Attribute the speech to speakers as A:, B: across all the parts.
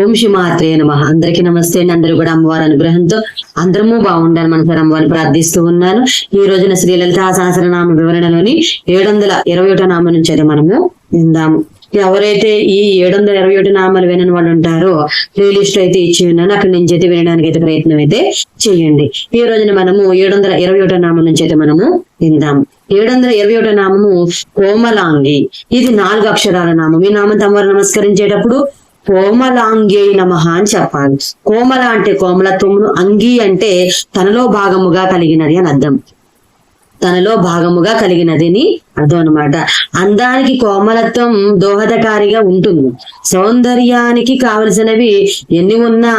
A: ఓం శ్రీ నమ. అందరికీ నమస్తే అండి. అందరూ కూడా అమ్మవారి అనుగ్రహంతో అందరము బాగుండాలి మనసారి అమ్మవారిని ప్రార్థిస్తూ ఉన్నాను. ఈ రోజున శ్రీలలిత సహస్రనామ వివరణలోని ఏడు వందల ఇరవై ఒకటో నామం నుంచి అయితే మనము విందాము. ఎవరైతే ఈ ఏడు వందల ఇరవై ఒకటి నామాలు వినని వాళ్ళు ఉంటారో ప్లేలిస్ట్ అయితే ఇచ్చి ఉన్నాను. అక్కడి నుంచి అయితే వినడానికి అయితే ప్రయత్నం అయితే చేయండి. ఈ రోజున మనము ఏడు వందల ఇరవై ఒకటో నామం నుంచి అయితే మనము విందాము. ఏడు వందల ఇరవై ఒకటో నామము కోమలాంగి. ఇది నాలుగు అక్షరాల నామం. ఈ నామం తమరు నమస్కరించేటప్పుడు కోమలాంగే నమ అని చెప్పాలి. కోమల అంటే కోమలత్వమును అంగి అంటే తనలో భాగముగా కలిగినది అని అర్థం. తనలో భాగముగా కలిగినదిని అర్థం అనమాట అందానికి కోమలత్వం దోహదకారిగా ఉంటుంది. సౌందర్యానికి కావలసినవి ఎన్ని ఉన్నా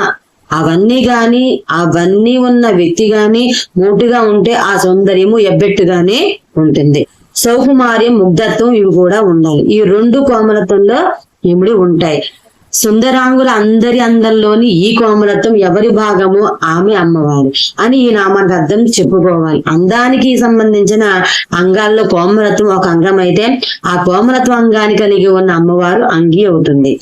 A: అవన్నీ గాని అవన్నీ ఉన్న వ్యక్తి గాని మూటుగా ఉంటే ఆ సౌందర్యము ఎబ్బెట్టుగానే ఉంటుంది. సౌకుమార్యం ముగ్ధత్వం ఇవి కూడా ఉండాలి. ఈ రెండు కోమలత్వంలో ఇమిడి ఉంటాయి. సుందరాంగుల అందరి అందంలోని ఈ కోమలత్వం ఎవరి భాగము ఆమె అమ్మవారు అని ఈ నామానికి అర్థం చెప్పుకోవాలి. అందానికి సంబంధించిన అంగాల్లో కోమలత్వం ఒక అంగం అయితే ఆ కోమలత్వ అంగాన్ని కలిగి ఉన్న అమ్మవారు అంగి అవుతుంది.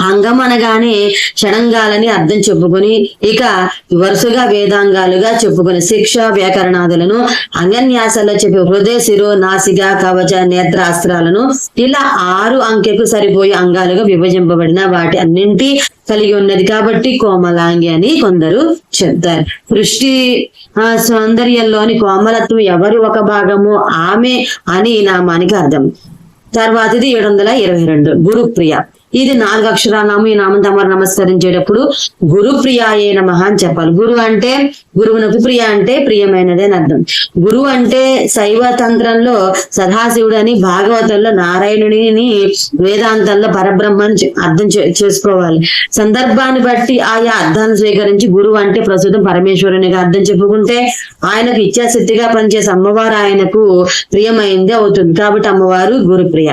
A: అంగం అనగానే షడంగాలని అర్థం చెప్పుకొని ఇక వరుసగా వేదాంగాలుగా చెప్పుకుని శిక్ష వ్యాకరణాదులను అంగన్యాసాల్లో చెప్పే హృదయ శిరో నాసిక కవచ నేత్రాస్త్రాలను ఇలా ఆరు అంకెకు సరిపోయే అంగాలుగా విభజింపబడిన వాటి అన్నింటి కలిగి ఉన్నది. కాబట్టి కోమలాంగి అని కొందరు చెప్తారు. సృష్టి ఆ సౌందర్యంలోని కోమలత్వం ఎవరు ఒక భాగము? ఆమె అని ఈ నామానికి అర్థం. తర్వాతది ఏడు వందల ఇరవై రెండు. గురుప్రియ. ఇది నాలుగు అక్షరాల ఈ నామం తమరు నమస్కరించేటప్పుడు గురుప్రియాయే నమ అని చెప్పాలి. గురు అంటే గురువునకు ప్రియ అంటే ప్రియమైనదే అని అర్థం. గురువు అంటే శైవ తంత్రంలో సదాశివుడు అని భాగవతంలో నారాయణుడిని వేదాంతంలో పరబ్రహ్మని అర్థం చే- చేసుకోవాలి. సందర్భాన్ని బట్టి ఆయా అర్థాన్ని స్వీకరించి గురువు అంటే ప్రస్తుతం పరమేశ్వరునిగా అర్థం చెప్పుకుంటే ఆయనకు ఇచ్చాశక్తిగా పనిచేసే అమ్మవారు ఆయనకు ప్రియమైంది అవుతుంది. కాబట్టి అమ్మవారు గురుప్రియ.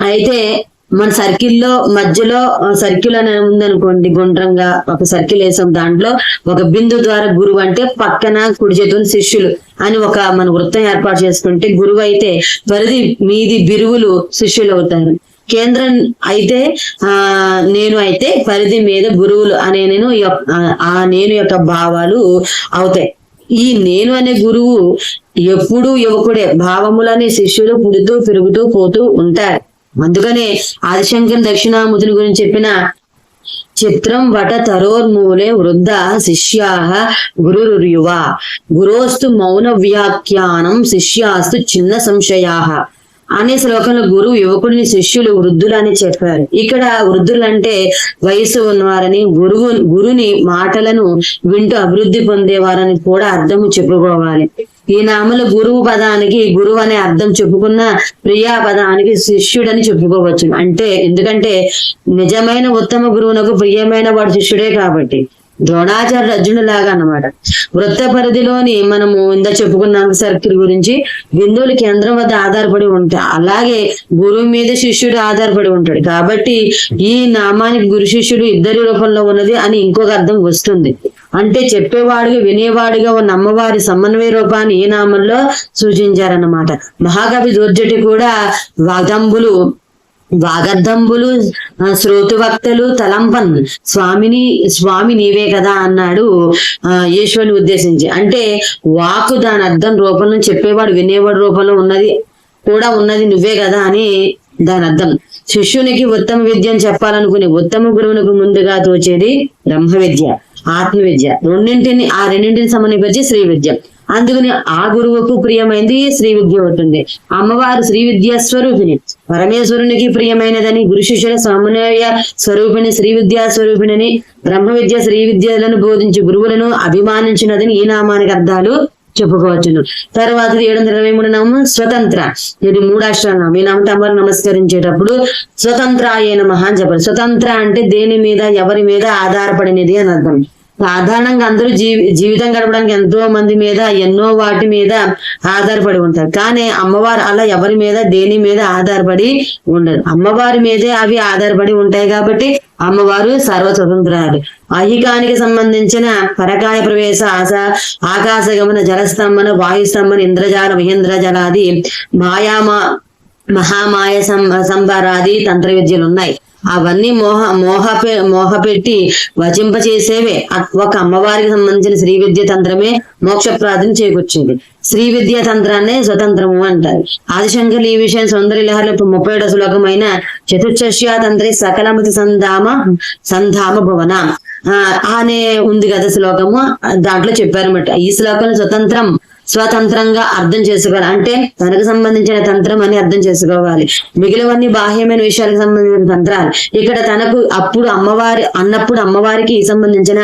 A: అయితే మన సర్కిల్లో మధ్యలో సర్కిల్ అనేది ఉందనుకోండి గుండ్రంగా ఒక సర్కిల్ వేసాం. దాంట్లో ఒక బిందు ద్వారా గురువు అంటే పక్కన కుడి చేతులు శిష్యులు అని ఒక మన వృత్తం ఏర్పాటు చేసుకుంటే గురువు అయితే పరిధి మీది బిరువులు శిష్యులు అవుతారు. కేంద్రం అయితే ఆ నేను అయితే పరిధి మీద గురువులు అనే నేను ఆ- నేను యొక్క భావాలు అవుతాయి. ఈ నేను అనే గురువు ఎప్పుడు యువకుడే. భావములనే శిష్యులు పుడుతూ పెరుగుతూ పోతూ ఉంటారు. అందుకనే ఆదిశంకర్ దక్షిణాముతుని గురించి చెప్పిన చిత్రం వట తరోర్మూలే వృద్ధ శిష్యా గురుర్యువ. గురోస్తు మౌన వ్యాఖ్యానం శిష్యాస్తు చిన్న సంశయా. అనే శ్లోకంలో గురువు యువకుడిని శిష్యులు వృద్ధులని చెప్పారు. ఇక్కడ వృద్ధులంటే వయసు ఉన్నవారని గురువు గురుని మాటలను వింటూ అభివృద్ధి పొందేవారని కూడా అర్థము చెప్పుకోవాలి. ఈ నామలు గురువు పదానికి గురువు అనే అర్థం చెప్పుకున్న ప్రియా పదానికి శిష్యుడని చెప్పుకోవచ్చు. అంటే ఎందుకంటే నిజమైన ఉత్తమ గురువునకు ప్రియమైన వాడు శిష్యుడే కాబట్టి. ద్రోణాచార్య అర్జునుడు లాగా అన్నమాట. వృత్త పరిధిలోని మనము ఇందా చెప్పుకున్నాం సర్కిల్ గురించి బిందువులు కేంద్రం వద్ద ఆధారపడి ఉంటాయి. అలాగే గురువు మీద శిష్యుడు ఆధారపడి ఉంటాడు. కాబట్టి ఈ నామానికి గురు శిష్యుడు ఇద్దరి రూపంలో ఉన్నది అని ఇంకొక అర్థం వస్తుంది. అంటే చెప్పేవాడుగా వినేవాడుగా ఉన్న అమ్మవారి సమన్వయ రూపాన్ని ఈ నామంలో సూచించారన్నమాట. మహాకవి దూర్జటి కూడా వాగంబులు వాగర్ధంబులు శ్రోతువక్తలు తలంపన్ స్వామిని స్వామి నీవే కదా అన్నాడు ఆ ఈశ్వరుని ఉద్దేశించి. అంటే వాకు దాని అర్థం రూపంలో చెప్పేవాడు వినేవాడు రూపంలో ఉన్నది కూడా ఉన్నది నువ్వే కదా అని దాని అర్థం. శిష్యునికి ఉత్తమ విద్యను చెప్పాలనుకునే ఉత్తమ గురువునికి ముందుగా తోచేది బ్రహ్మ విద్య ఆత్మ విద్య రెండింటిని ఆ రెండింటిని సమన్వయించి శ్రీ విద్య అందుకని ఆ గురువుకు ప్రియమైనది శ్రీ విద్య అవుతుంది అమ్మవారు శ్రీ విద్యా స్వరూపిణి పరమేశ్వరునికి ప్రియమైనదని గురు శిష్యుల సమన్వయ స్వరూపిణి శ్రీ విద్యా స్వరూపిణిని బ్రహ్మ విద్య శ్రీ విద్యలను బోధించి గురువులను అభిమానించినదని ఈ నామానికి అర్థాలు చెప్పుకోవచ్చును. తర్వాత ఏడు వందల ఇరవై మూడు నామం స్వతంత్ర. ఇది మూడాష్ట్రాలు ఈ నామం తమరు నమస్కరించేటప్పుడు స్వతంత్ర అయిన మహా అని చెప్పాలి స్వతంత్ర అంటే దేని మీద ఎవరి మీద ఆధారపడినది అని అర్థం. సాధారణంగా అందరూ జీవి జీవితం గడపడానికి ఎంతో మంది మీద ఎన్నో వాటి మీద ఆధారపడి ఉంటారు. కానీ అమ్మవారు అలా ఎవరి మీద దేని మీద ఆధారపడి ఉండదు అమ్మవారి మీదే అవి ఆధారపడి ఉంటాయి కాబట్టి అమ్మవారు సర్వ స్వతంత్రాలు అహికానికి సంబంధించిన పరకాయ ప్రవేశ ఆశ ఆకాశగమన జలస్తంభన వాయుస్తంభన ఇంద్రజాల మహేంద్రజలాది మాయామా మహామాయ సం తంత్ర విద్యలు ఉన్నాయి. అవన్నీ మోహ మోహ మోహపెట్టి మోహ పెట్టి వచింప చేసేవే ఒక అమ్మవారికి సంబంధించిన శ్రీ విద్య తంత్రమే మోక్ష ప్రార్థన చేకూర్చింది. శ్రీ విద్యా తంత్రాన్ని స్వతంత్రము అంటారు. ఆదిశంకర్లు ఈ విషయం సౌందర్య లహరిలో ముప్పై ఏడో శ్లోకమైన చతుర్చశ్యా తంత్రి సకలమతి సంధామ సంధామ భువన. ఆ అనే ఉంది కదా శ్లోకము. దాంట్లో చెప్పారన్నమాట. ఈ శ్లోకం స్వతంత్రం స్వతంత్రంగా అర్థం చేసుకోవాలి. అంటే తనకు సంబంధించిన తంత్రం అని అర్థం చేసుకోవాలి. మిగిలివన్నీ బాహ్యమైన విషయాలకు సంబంధించిన తంత్రాలు. ఇక్కడ తనకు అప్పుడు అమ్మవారి అన్నప్పుడు అమ్మవారికి సంబంధించిన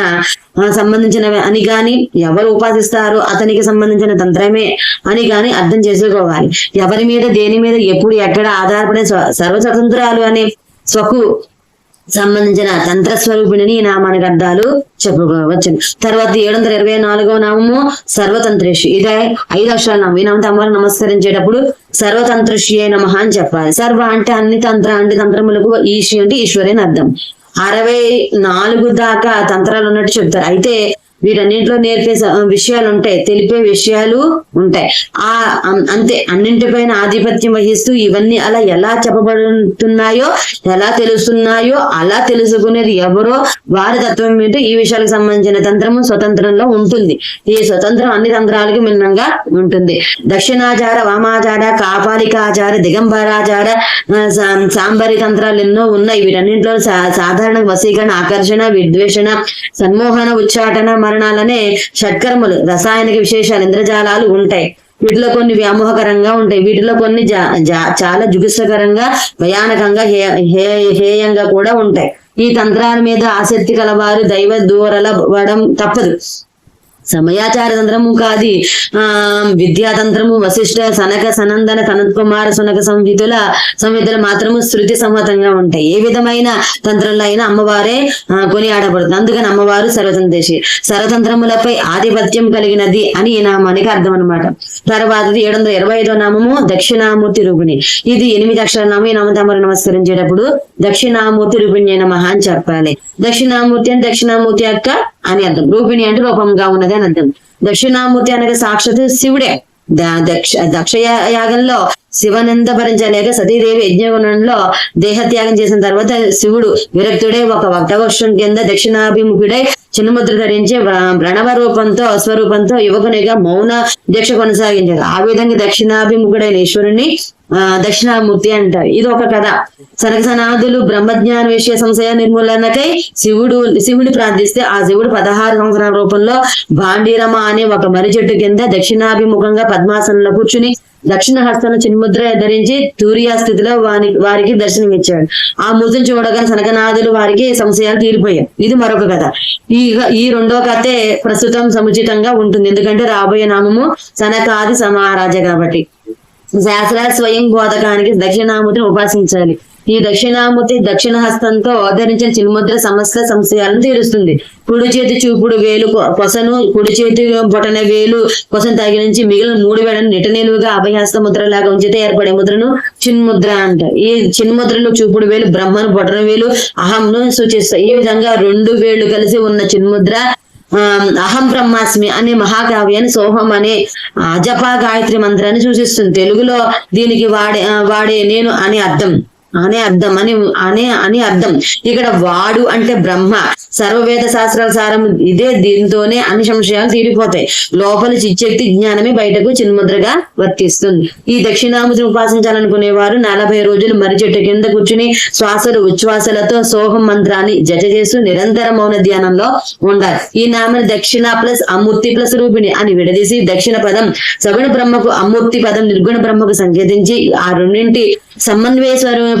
A: సంబంధించినవి అని గాని ఎవరు ఉపాసిస్తారో అతనికి సంబంధించిన తంత్రమే అని గాని అర్థం చేసుకోవాలి. ఎవరి మీద దేని మీద ఎప్పుడు ఎక్కడ ఆధారపడే సర్వ స్వతంత్రాలు అనే స్వకు సంబంధించిన తంత్ర స్వరూపిణిని ఈ నామానికి అర్థాలు చెప్పుకోవచ్చు తర్వాత ఏడు వందల ఇరవై నాలుగో నామము సర్వతంత్రేషి. ఇదే ఐదు అక్షరాల నామం. ఈ నామంతో అమ్మవారిని నమస్కరించేటప్పుడు సర్వతంత్రుషి అయిన మహా అని చెప్పాలి. సర్వ అంటే అన్ని తంత్ర అంటే తంత్రములకు ఈషి అంటే ఈశ్వరి అని అర్థం. అరవై నాలుగు దాకా తంత్రాలు ఉన్నట్టు చెప్తారు. అయితే వీటన్నింటిలో నేర్పే విషయాలు ఉంటాయి తెలిపే విషయాలు ఉంటాయి. ఆ అంతే. అన్నింటిపైన ఆధిపత్యం వహిస్తూ ఇవన్నీ అలా ఎలా చెప్పబడుతున్నాయో ఎలా తెలుస్తున్నాయో అలా తెలుసుకునేది ఎవరో వారి తత్వం ఏంటో ఈ విషయాలకు సంబంధించిన తంత్రము స్వతంత్రంలో ఉంటుంది. ఈ స్వతంత్రం అన్ని తంత్రాలకు భిన్నంగా ఉంటుంది. దక్షిణాచార వామాచార కాపాలికాచార దిగంబరాచార సా- సాంబరి తంత్రాలు ఎన్నో ఉన్నాయి. వీటన్నింటిలో సా- సాధారణ వశీకరణ ఆకర్షణ విద్వేషణ సన్మోహన ఉచ్చాటన మరణాలనే షట్కర్మలు రసాయనిక విశేషాలు ఇంద్రజాలాలు ఉంటాయి. వీటిలో కొన్ని వ్యామోహకరంగా ఉంటాయి. వీటిలో కొన్ని జా- జా- చాలా జుగుసకరంగా భయానకంగా హే హే- హేయంగా కూడా ఉంటాయి. ఈ తంత్రాల మీద ఆసక్తి కలవారు దైవ దూరలవడం తప్పదు. సమయాచార తంత్రము కాది. ఆ విద్యాతంత్రము వశిష్ఠ సనక సనందన సనత్ కుమార సునక సంహితుల సంహితులు మాత్రము శృతి సమ్మతంగా ఉంటాయి. ఏ విధమైన తంత్రంలో అయినా అమ్మవారే కొనియాడబడుతుంది అందుకని అమ్మవారు సర్వతంత్రేషి సర్వతంత్రములపై ఆధిపత్యం కలిగినది అని ఈ నామానికి అర్థం అనమాట తర్వాతది ఏడు వందల ఇరవై ఐదో నామము దక్షిణామూర్తి రూపిణి. ఇది ఎనిమిది అక్షర నామం. ఈ నామతమరు నమస్కరించేటప్పుడు దక్షిణామూర్తి రూపిణి అయిన మహా అని చెప్పాలి. దక్షిణామూర్తి అని దక్షిణామూర్తి యొక్క అని అర్థం. రూపిణి అంటే రూపంగా ఉన్నది అని అర్థం. దక్షిణామూర్తి అనగా సాక్షాత్ శివుడే. దక్ష దక్ష యాగంలో శివనంద భరించలేక సతీదేవి యజ్ఞగుణంలో దేహత్యాగం చేసిన తర్వాత శివుడు విరక్తుడే ఒక వక్తవృక్షం కింద దక్షిణాభిముఖుడై చిన్నముద్ర ధరించి ప్రణవ రూపంతో స్వరూపంతో యువకునిగా మౌన దీక్ష కొనసాగించారు. ఆ విధంగా దక్షిణాభిముఖుడైన ఈశ్వరుని ఆ దక్షిణామూర్తి అంటారు. ఇది ఒక కథ. సనక సనాదులు బ్రహ్మజ్ఞాన విషయ సంశయ నిర్మూలనకై శివుడు శివుని ప్రార్థిస్తే ఆ శివుడు పదహారు సంవత్సరాల రూపంలో భాండీరమ అనే ఒక మర్రి చెట్టు కింద దక్షిణాభిముఖంగా పద్మాసనంలో కూర్చుని దక్షిణ హస్తంలో చిన్ముద్ర ధరించి తూరియా స్థితిలో వారి వారికి దర్శనమిచ్చాడు. ఆ మూర్తిని చూడగా సనకనాథులు వారికి సంశయాలు తీరిపోయాయి. ఇది మరొక కథ. ఈ ఈ రెండో కథే ప్రస్తుతం సముచితంగా ఉంటుంది. ఎందుకంటే రాబోయే నామము సనకాది సమారాజ కాబట్టి. శాస్త్ర స్వయం బోధకానికి దక్షిణామూర్తిని ఉపాసించాలి. ఈ దక్షిణామూర్తి దక్షిణ హస్తంతో ధరించిన చిన్ముద్ర సమస్త సంశయాలను తీరుస్తుంది. కుడి చేతి చూపుడు వేలు కొసను కుడి చేతి బొటన వేలు కొసను తగిలించి మిగిలిన మూడు వేలను నిట అభయహస్త ముద్రలాగా ఉంచితే ఏర్పడే ముద్రను చిన్ముద్ర అంటారు. ఈ చిన్ముద్రలో చూపుడు వేలు బ్రహ్మను బొటన వేలు అహంను సూచిస్తాయి. ఈ విధంగా రెండు వేళ్ళు కలిసి ఉన్న చిన్ముద్ర ఆ, అహం బ్రహ్మాస్మి అనే మహాకావ్యాన్ని సోహం అనే అజప గాయత్రి మంత్రాన్ని సూచిస్తుంది. తెలుగులో దీనికి వాడే వాడే నేను అనే అర్థం. అనే అర్థం అని అనే అని అర్థం. ఇక్కడ వాడు అంటే బ్రహ్మ. సర్వవేద శాస్త్రాల సారం ఇదే దీంతోనే అన్ని సంశయాలు తీరిపోతాయి. లోపల చిచ్చక్తి జ్ఞానమే బయటకు చిన్ముద్రగా వర్తిస్తుంది. ఈ దక్షిణామూర్తిని ఉపాసించాలనుకునే వారు నలభై రోజులు మర్రి చెట్టు కింద కూర్చుని శ్వాసలు ఉచ్ఛ్వాసలతో సోహం మంత్రాన్ని జత చేస్తూ నిరంతర మౌన ధ్యానంలో ఉండాలి. ఈ నామని దక్షిణ ప్లస్ అమూర్తి ప్లస్ రూపిణి అని విడదీసి దక్షిణ పదం సగుణ బ్రహ్మకు అమూర్తి పదం నిర్గుణ బ్రహ్మకు సంకేతించి ఆ రెండింటి సమన్వయ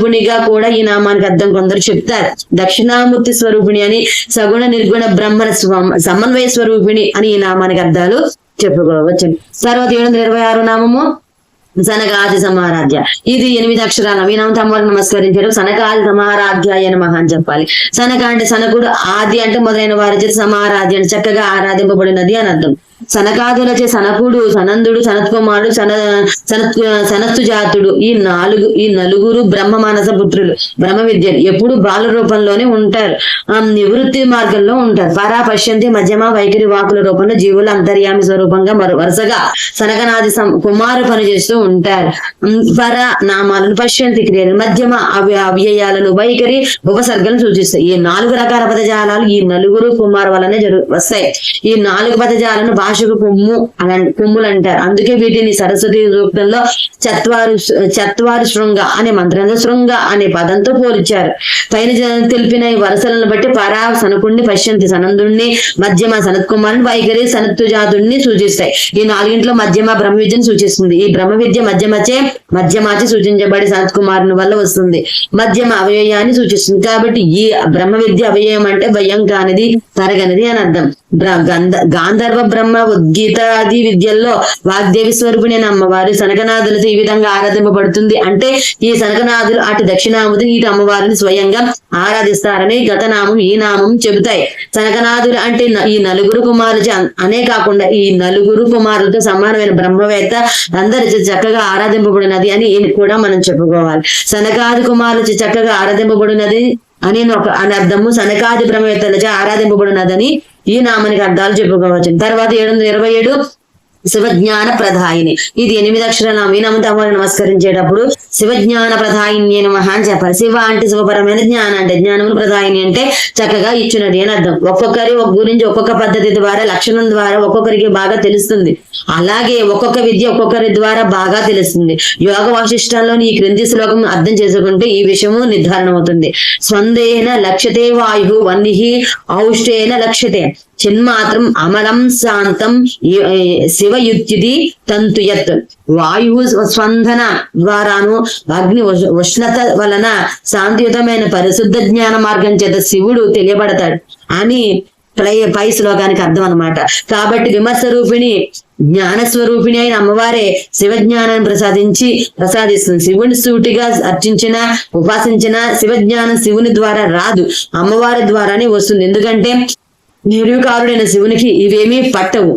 A: స్వరూపిణిగా కూడా ఈ నామానికి అర్థం కొందరు చెప్తారు. దక్షిణామూర్తి స్వరూపిణి అని సగుణ నిర్గుణ బ్రహ్మణ సమన్వయ స్వరూపిణి అని ఈ నామానికి అర్థాలు చెప్పుకోవచ్చు. తర్వాత ఏడు వందల ఇరవై ఆరు నామము సనకాది సమారాధ్య. ఇది ఎనిమిది అక్షరాల. ఈ నామం నమస్కరించారు. సనకాది సమారాధ్య అని అని చెప్పాలి. సనక అంటే సనకుడు ఆది అంటే మొదలైన వారి చేత సమారాధ్య చక్కగా ఆరాధింపబడినది అని అర్థం. సనకాదులచే సనకుడు సనందుడు సనత్ కుమారుడు సన సనత్ సనత్తు జాతుడు ఈ నాలుగు ఈ నలుగురు బ్రహ్మ మానస పుత్రులు బ్రహ్మ విద్యలు. ఎప్పుడు బాల రూపంలోనే ఉంటారు. నివృత్తి మార్గంలో ఉంటారు. పరా పశ్యంతి మధ్యమ వైఖరి వాకుల రూపంలో జీవుల అంతర్యామి స్వరూపంగా మరో వరుసగా సనకనాది సం- కుమారు పని చేస్తూ ఉంటారు పర నామాలను పశ్యంతి క్రియలు మధ్యమ అవ్య అవ్యయాలను వైఖరి ఉపసర్గలను సూచిస్తాయి. ఈ నాలుగు రకాల పదజాలాలు ఈ నలుగురు కుమారు వల్లనే జరుగు వస్తాయి. ఈ నాలుగు పదజాలను భాషకు కొమ్ము అని కొమ్ములు అంటారు అందుకే వీటిని సరస్వతి రూపంలో చత్వారు చత్వారు శృంగ అనే మంత్రంలో శృంగ అనే పదంతో పోల్చారు పైన తెలిపిన ఈ వరుసలను బట్టి పరా సనకుణ్ణి పశ్యంతి సనందుణ్ణి మధ్యమ సనత్ కుమారుని వైఖరి సనత్తుజాతుణ్ణి జాతుడిని సూచిస్తాయి. ఈ నాలుగింట్లో మధ్యమ బ్రహ్మ విద్యను సూచిస్తుంది. ఈ బ్రహ్మ విద్య మధ్యమచే మధ్యమాచి సూచించబడి సనత్ కుమారుని వల్ల వస్తుంది. మధ్యమ అవయవాన్ని సూచిస్తుంది. కాబట్టి ఈ బ్రహ్మ విద్య అవయవం అంటే భయం కానిది తరగనిది అని అర్థం. గంధ గాంధర్వ బ్రహ్మ ఉద్గీతాది విద్యల్లో వాగ్దేవి స్వరూపిణి అమ్మవారు సనకనాథులతో ఈ విధంగా ఆరాధింపబడుతుంది. అంటే ఈ సనకనాథులు అటు దక్షిణాముది ఇటు అమ్మవారిని స్వయంగా ఆరాధిస్తారని గత నామం ఈ నామం చెబుతాయి. సనకనాథులు అంటే ఈ నలుగురు కుమారులు అనే కాకుండా ఈ నలుగురు కుమారులతో సమానమైన బ్రహ్మవేత్త అందరి చక్కగా ఆరాధింపబడినది అని కూడా మనం చెప్పుకోవాలి. సనకాది కుమారులు చక్కగా ఆరాధింపబడినది అని ఒక అని అర్థము సనకాది బ్రహ్మవేత్తలచే ఆరాధింపబడినదని ఈ నామానికి అర్థాలు చెప్పుకోవచ్చు. తర్వాత ఏడు వందల ఇరవై ఏడు. శివజ్ఞాన ప్రధాయిని ఇది ఎనిమిది అక్షరాలు నామం ఈ నమస్కరించేటప్పుడు శివజ్ఞాన ప్రధాయిని నమః అని చెప్పాలి. శివ అంటే శివపరమైన జ్ఞానం అంటే జ్ఞానమును ప్రధాయిని అంటే చక్కగా ఇచ్చినది అని అర్థం. ఒక్కొక్కరి ఒక గురించి ఒక్కొక్క పద్ధతి ద్వారా లక్షణం ద్వారా ఒక్కొక్కరికి బాగా తెలుస్తుంది. అలాగే ఒక్కొక్క విద్య ఒక్కొక్కరి ద్వారా బాగా తెలుస్తుంది. యోగ వాసిష్టంలోని ఈ క్రింది శ్లోకం అర్థం చేసుకుంటే ఈ విషయము నిర్ధారణ అవుతుంది స్వందేన లక్ష్యతే వాయు వన్నిహి ఔష్టేన లక్ష్యతే. చిన్మాత్రం అమలం శాంతం శివ శివయుత్యుది తంతుయత్ వాయువు స్పందన ద్వారాను అగ్ని ఉష్ణత వలన శాంతియుతమైన పరిశుద్ధ జ్ఞాన మార్గం చేత శివుడు తెలియబడతాడు అని పై పై శ్లోకానికి అర్థం అన్నమాట. కాబట్టి విమర్శ రూపిణి జ్ఞాన అయిన అమ్మవారే శివజ్ఞానాన్ని ప్రసాదించి ప్రసాదిస్తుంది. శివుని సూటిగా అర్చించిన ఉపాసించిన శివజ్ఞానం శివుని ద్వారా రాదు అమ్మవారి ద్వారానే వస్తుంది. ఎందుకంటే నిర్వికారుడైన శివునికి ఇవేమీ పట్టవు.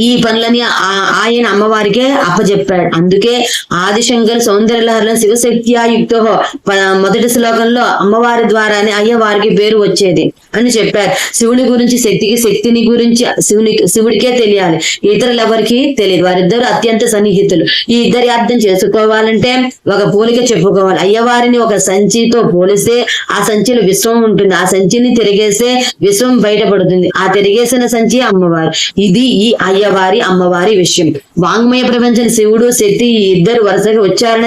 A: ఈ పనులని ఆ- ఆయన అమ్మవారికే అప్పచెప్పాడు అందుకే ఆదిశంకర్ సౌందర్యలహరిలో శివశక్త్యాయుక్తో మొదటి శ్లోకంలో అమ్మవారి ద్వారానే అయ్యవారికి పేరు వచ్చేది అని చెప్పారు. శివుని గురించి శక్తికి శక్తిని గురించి శివుని శివుడికే తెలియాలి. ఇతరులు ఎవరికి తెలియదు. వారిద్దరు అత్యంత సన్నిహితులు. ఈ ఇద్దరి అర్థం చేసుకోవాలంటే ఒక పోలిక చెప్పుకోవాలి. అయ్యవారిని ఒక సంచితో పోలిస్తే ఆ సంచిలో విశ్వం ఉంటుంది. ఆ సంచిని తిరిగేస్తే విశ్వం బయటపడుతుంది. ఆ తిరిగేసిన సంచి అమ్మవారు. ఇది ఈ అయ్యవారి అమ్మవారి విషయం. వాంగ్మయ ప్రపంచం శివుడు శక్తి ఇద్దరు వరుసగా ఉచ్చారణ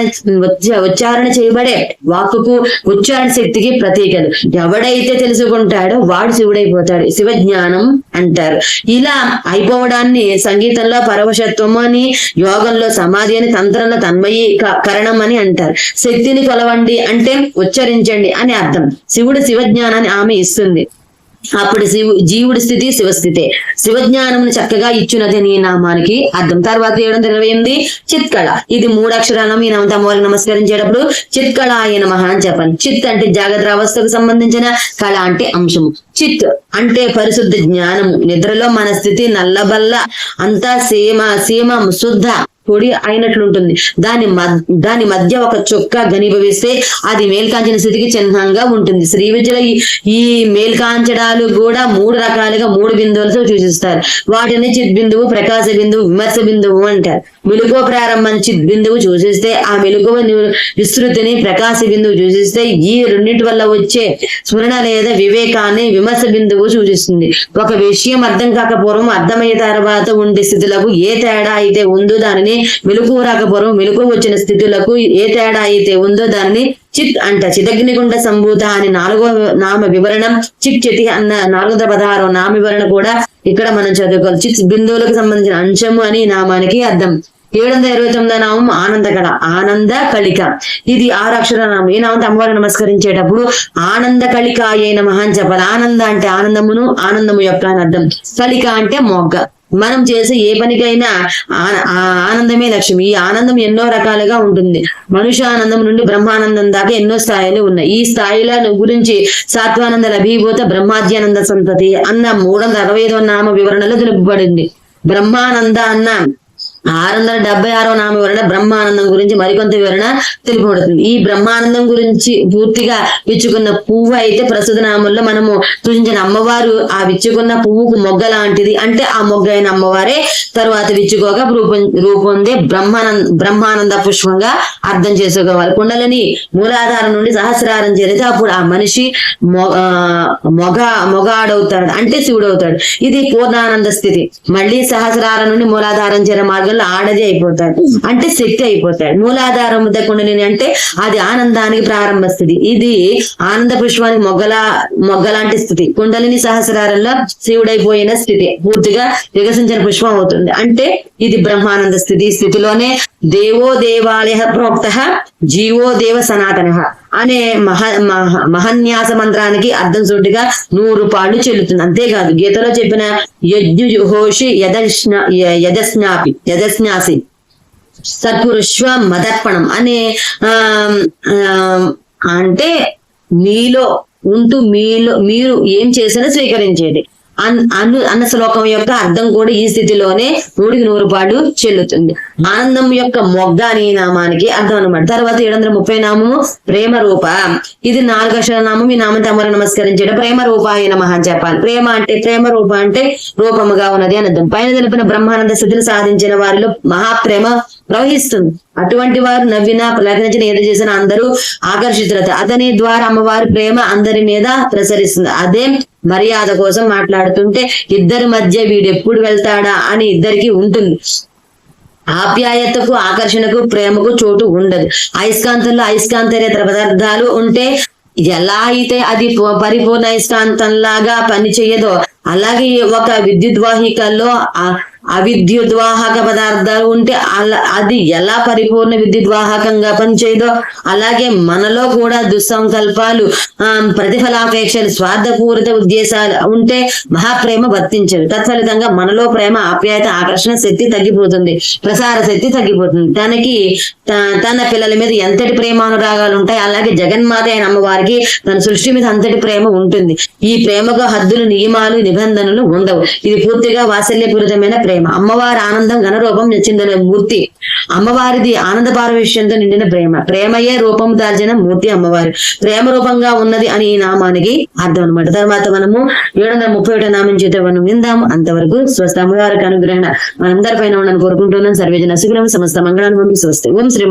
A: ఉచ్చారణ చేయబడే వాక్కుకు ఉచ్చారణ శక్తికి ప్రతీకలు. ఎవడైతే తెలుసుకుంటాడో వాడు శివుడైపోతాడు. శివ జ్ఞానం అంటారు. ఇలా అయిపోవడాన్ని సంగీతంలో పరవశత్వం అని యోగంలో సమాధి అని తంత్రంలో తన్మయి కరణం అని అంటారు. శక్తిని కొలవండి అంటే ఉచ్చరించండి అని అర్థం. శివుడు శివ జ్ఞానాన్ని ఆమె ఇస్తుంది. అప్పుడు శివు జీవుడి స్థితి శివస్థితే. శివజ్ఞానమును చక్కగా ఇచ్చునది నీ నామానికి. అర్థం తర్వాత ఏడు వందల ఇరవై ఎనిమిది చిత్కళ. ఇది మూడు మీ నామం అమ్మవారికి నమస్కరించేటప్పుడు చిత్కళ ఆయన మహా అని చెప్పండి చిత్ అంటే జాగ్రత్త అవస్థకు సంబంధించిన కళ అంటే అంశము. చిత్ అంటే పరిశుద్ధ జ్ఞానము. నిద్రలో మన స్థితి నల్లబల్ల అంతా సీమ సీమ శుద్ధ. పొడి అయినట్లుంటుంది. దాని దాని మధ్య ఒక చొక్కా గనిభవిస్తే అది మేల్కాంచిన స్థితికి చిహ్నంగా ఉంటుంది. శ్రీ విద్యలో ఈ- మేల్కాంచడాలు కూడా మూడు రకాలుగా మూడు బిందువులతో సూచిస్తారు. వాటిని చిత్ బిందువు ప్రకాశ బిందువు విమర్శ బిందువు అంటారు. మెలుకో ప్రారంభం చిత్ బిందువు సూచిస్తే ఆ మెలుకువ విస్తృతిని ప్రకాశ బిందువు సూచిస్తే ఈ రెండింటి వల్ల వచ్చే స్మరణ లేదా వివేకాన్ని విమర్శ బిందువు సూచిస్తుంది. ఒక విషయం అర్థం కాకపోవడం అర్థమయ్యే తర్వాత ఉండే స్థితులకు ఏ తేడా అయితే ఉందో దానిని మెలకు రాకపోవడం మెలకు వచ్చిన స్థితులకు ఏ తేడా అయితే ఉందో దానిని చిత్ అంట. చిదగ్నిగుండ సంభూత అని నాలుగో నామ వివరణం చిక్ చితి అన్న నాలుగు వందల పదహారో నామ వివరణ కూడా ఇక్కడ మనం చదువుకోవాలి. చిత్ బిందువులకు సంబంధించిన అంశము అని నామానికి అర్థం. ఏడు వందల ఇరవై తొమ్మిదో నామం ఆనంద కళ ఆనంద కళిక ఇది ఆరు అక్షర నామం. ఈ నామంతో అమ్మవారిని నమస్కరించేటప్పుడు ఆనంద కళిక అయిన మహాన్ చెప్పాలి. ఆనంద అంటే ఆనందమును ఆనందము యొక్క అని అర్థం. కళిక అంటే మొగ్గ. మనం చేసే ఏ పనికైనా ఆ- ఆనందమే లక్ష్యం. ఈ ఆనందం ఎన్నో రకాలుగా ఉంటుంది. మనుషానందం ఆనందం నుండి బ్రహ్మానందం దాకా ఎన్నో స్థాయిలు ఉన్నాయి. ఈ స్థాయిల గురించి సాత్వానంద లభీభూత బ్రహ్మాద్యానంద సంతతి అన్న మూడు వందల అరవై ఐదవ నామ వివరణలో తెలుపబడింది. బ్రహ్మానంద అన్న ఆరు వందల డెబ్బై ఆరో నామ వివరణ బ్రహ్మానందం గురించి మరికొంత వివరణ తెలుపబడుతుంది. ఈ బ్రహ్మానందం గురించి పూర్తిగా విచ్చుకున్న పువ్వు అయితే ప్రస్తుత నామంలో మనము సూచించిన అమ్మవారు ఆ విచ్చుకున్న పువ్వుకు మొగ్గ లాంటిది. అంటే ఆ మొగ్గ అయిన అమ్మవారే తరువాత విచ్చుకోగా రూపొం రూపొందే బ్రహ్మానంద బ్రహ్మానంద పుష్పంగా అర్థం చేసుకోవాలి. కుండలని మూలాధారం నుండి సహస్రారం చేరితే అప్పుడు ఆ మనిషి మొగ మొగ మొగాడవుతాడు. అంటే శివుడు అవుతాడు ఇది పూర్ణానంద స్థితి. మళ్ళీ సహస్రారం నుండి మూలాధారం చేరే మార్గం మార్గంలో ఆడది అయిపోతాడు. అంటే శక్తి అయిపోతాడు. మూలాధారం ముద్ద కుండలిని అంటే అది ఆనందానికి ప్రారంభ స్థితి. ఇది ఆనంద పుష్పానికి మొగ్గల మొగ్గలాంటి స్థితి. కుండలిని సహస్రారంలో శివుడైపోయిన స్థితి. పూర్తిగా వికసించిన పుష్పం అవుతుంది. అంటే ఇది బ్రహ్మానంద స్థితి. స్థితిలోనే దేవో దేవాలయ ప్రోక్త జీవో దేవ సనాతన అనే మహ మహన్యాస మంత్రానికి అర్థం సొడ్డుగా నూరు పాళ్ళు చెల్లుతుంది అంతేకాదు గీతలో చెప్పిన యజ్ఞుహోషి యదశ్న యజస్నాసి యజస్నాసి సత్పురుష్వ మదర్పణం అనే అంటే మీలో ఉంటూ మీలో మీరు ఏం చేసినా స్వీకరించేది అన్ అను అన్న శ్లోకం యొక్క అర్థం కూడా ఈ స్థితిలోనే నూడికి నూరు పాటు చెల్లుతుంది. ఆనందం యొక్క మొగ్గ అనే నామానికి అర్థం అనమాట తర్వాత ఏడు వందల ముప్పై నామము ప్రేమ రూప ఇది నాలుగు అక్షర నామం ఈ నామం తమరు నమస్కరించడం ప్రేమ రూప అయిన మహా చెప్పాలి. ప్రేమ అంటే ప్రేమ రూప అంటే రూపముగా ఉన్నది అని అర్థం. పైన తెలిపిన బ్రహ్మానంద స్థితిని సాధించిన వారిలో మహాప్రేమ ప్రవహిస్తుంది. అటువంటి వారు నవ్వినా ప్రలకరించిన ఏది చేసినా అందరూ ఆకర్షితులత. అతని ద్వారా అమ్మవారి ప్రేమ అందరి మీద ప్రసరిస్తుంది. అదే మర్యాద కోసం మాట్లాడుతుంటే ఇద్దరి మధ్య వీడు ఎప్పుడు వెళ్తాడా అని ఇద్దరికి ఉంటుంది. ఆప్యాయతకు ఆకర్షణకు ప్రేమకు చోటు ఉండదు. అయస్కాంతంలో అయస్కాంతరేతర పదార్థాలు ఉంటే ఎలా అయితే అది పరిపూర్ణ అయస్కాంతంలాగా పనిచేయదో అలాగే ఒక విద్యుద్వాహికల్లో అవిద్యుద్వాహక పదార్థాలు ఉంటే అలా అది ఎలా పరిపూర్ణ విద్యుద్వాహకంగా పనిచేయదో అలాగే మనలో కూడా దుస్సంకల్పాలు ఆ, ప్రతిఫలాపేక్షలు స్వార్థపూరిత ఉద్దేశాలు ఉంటే మహాప్రేమ వర్తించదు. తత్ఫలితంగా మనలో ప్రేమ ఆప్యాయత ఆకర్షణ శక్తి తగ్గిపోతుంది. ప్రసార శక్తి తగ్గిపోతుంది. తనకి తన పిల్లల మీద ఎంతటి ప్రేమానురాగాలు ఉంటాయి అలాగే జగన్మాత అయిన అమ్మవారికి తన సృష్టి మీద అంతటి ప్రేమ ఉంటుంది. ఈ ప్రేమకు హద్దులు నియమాలు నిబంధనలు ఉండవు. ఇది పూర్తిగా వాత్సల్యపూరితమైన ప్రేమ. అమ్మవారి ఆనందం ఘనరూపం చెందిన మూర్తి. అమ్మవారిది ఆనంద పారవిష్యంతో నిండిన ప్రేమ. ప్రేమయే రూపం దాల్చిన మూర్తి అమ్మవారి. ప్రేమ రూపంగా ఉన్నది అని ఈ నామానికి అర్థం అనమాట తర్వాత మనము ఏడు వందల ముప్పై ఒకటో నామం చేత మనం విందాము అంతవరకు స్వస్థ అమ్మవారికి అనుగ్రహణ మనందరి పైన ఉండని కోరుకుంటున్నాం. సర్వేజన సుగ్రహం సమస్త మంగళాన్ని స్వస్తి. ఓం శ్రీ